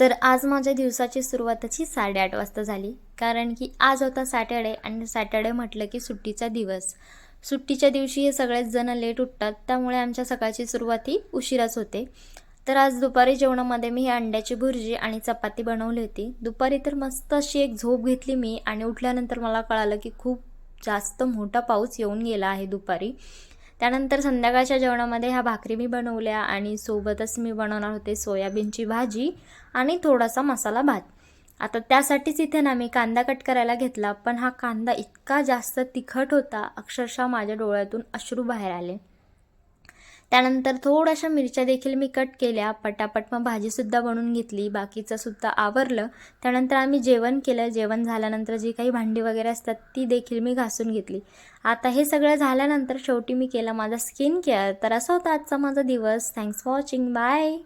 तर आज माझ्या दिवसाची सुरुवातच ही साडेआठ वाजता झाली. कारण की आज होता सॅटर्डे आणि सॅटर्डे म्हटलं की सुट्टीचा दिवस. सुट्टीच्या दिवशी हे सगळेच जण लेट उठतात त्यामुळे आमच्या सकाळची सुरुवात ही उशिराच होते. तर आज दुपारी जेवणामध्ये मी अंड्याची भुर्जी आणि चपाती बनवली होती. दुपारी तर मस्त अशी एक झोप घेतली मी आणि उठल्यानंतर मला कळालं की खूप जास्त मोठा पाऊस येऊन गेला आहे दुपारी. त्यानंतर संध्याकाळच्या जेवणामध्ये ह्या भाकरी मी बनवल्या आणि सोबतच मी बनवणार होते सोयाबीनची भाजी आणि थोडासा मसाला भात. आता त्यासाठीच इथे ना मी कांदा कट करायला घेतला पण हा कांदा इतका जास्त तिखट होता अक्षरशः माझ्या डोळ्यातून अश्रू बाहेर आले. त्यानंतर थोड्याशा मिरच्या देखील मी कट केल्या. पटापट मग भाजीसुद्धा बनवून घेतली. बाकीचं सुद्धा आवरलं. त्यानंतर आम्ही जेवण केलं. जेवण झाल्यानंतर जी काही भांडी वगैरे असतात ती देखील मी घासून घेतली. आता हे सगळं झाल्यानंतर शेवटी मी केला माझा स्किन केअर. तर असा होता आजचा माझा दिवस. Thanks for watching bye